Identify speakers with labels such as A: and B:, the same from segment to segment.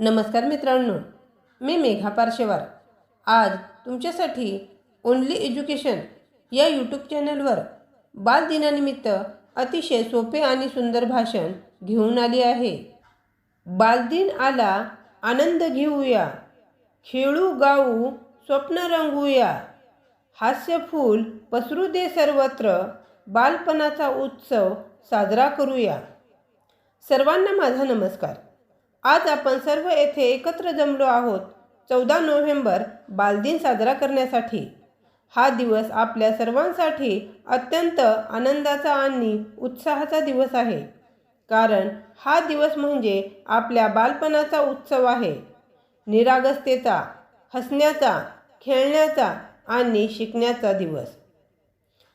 A: नमस्कार मित्रांनो मी मेघा पारशेवार आज तुमच्यासाठी ओनली एज्युकेशन या यूट्यूब चॅनलवर बालदिनानिमित्त अतिशय सोपे आणि सुंदर भाषण घेऊन आली आहे. बालदिन आला आनंद घेऊया. खेळू गाऊ स्वप्न रंगूया. हास्यफूल पसरू दे सर्वत्र बालपणाचा उत्सव साजरा करूया. सर्वांना माझा नमस्कार. आज आपण सर्व येथे एकत्र जमलो आहोत चौदा नोव्हेंबर बालदिन साजरा करण्यासाठी. हा दिवस आपल्या सर्वांसाठी अत्यंत आनंदाचा आणि उत्साहाचा दिवस आहे. कारण हा दिवस म्हणजे आपल्या बालपणाचा उत्सव आहे. निरागसतेचा हसण्याचा खेळण्याचा आणि शिकण्याचा दिवस.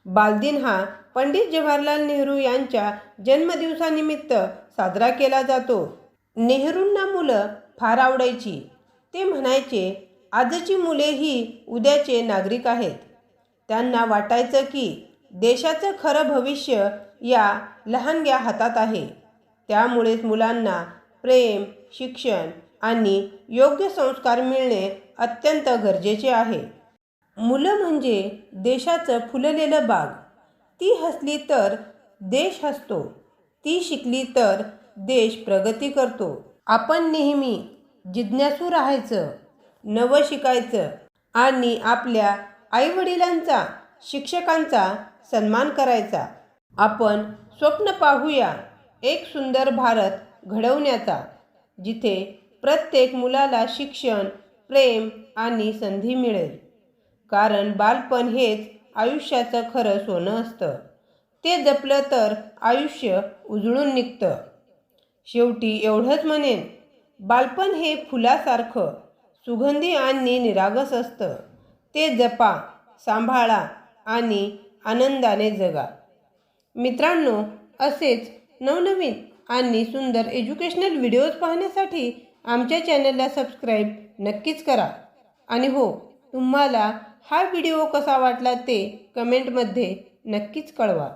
A: बालदिन हा पंडित जवाहरलाल नेहरू यांच्या जन्मदिवसानिमित्त साजरा केला जातो. नेहरूंना मुलं फार आवडायची. ते म्हणायचे आजची मुले ही उद्याचे नागरिक आहेत. त्यांना वाटायचं की देशाचं खरं भविष्य या लहानग्या हातात आहे. त्यामुळेच मुलांना प्रेम शिक्षण आणि योग्य संस्कार मिळणे अत्यंत गरजेचे आहे. मुलं म्हणजे देशाचं फुललेलं बाग. ती हसली तर देश हसतो. ती शिकली तर देश प्रगती करतो. आपण नेहमी जिज्ञासू राहायचं नवं शिकायचं आणि आपल्या आईवडिलांचा शिक्षकांचा सन्मान करायचा. आपण स्वप्न पाहूया एक सुंदर भारत घडवण्याचा जिथे प्रत्येक मुलाला शिक्षण प्रेम आणि संधी मिळेल. कारण बालपण हेच आयुष्याचं खरं सोनं असतं. ते जपलं तर आयुष्य उजळून निघतं. शेवटी एवढंच म्हणेन बालपण हे फुलासारखं सुगंधी आणि निरागस असतं. ते जपा सांभाळा आणि आनंदाने जगा. मित्रांनो असेच नवनवीन आणि सुंदर एज्युकेशनल व्हिडिओज पाहण्यासाठी आमच्या चॅनलला सबस्क्राईब नक्कीच करा. आणि हो तुम्हाला हा व्हिडिओ कसा वाटला ते कमेंटमध्ये नक्कीच कळवा.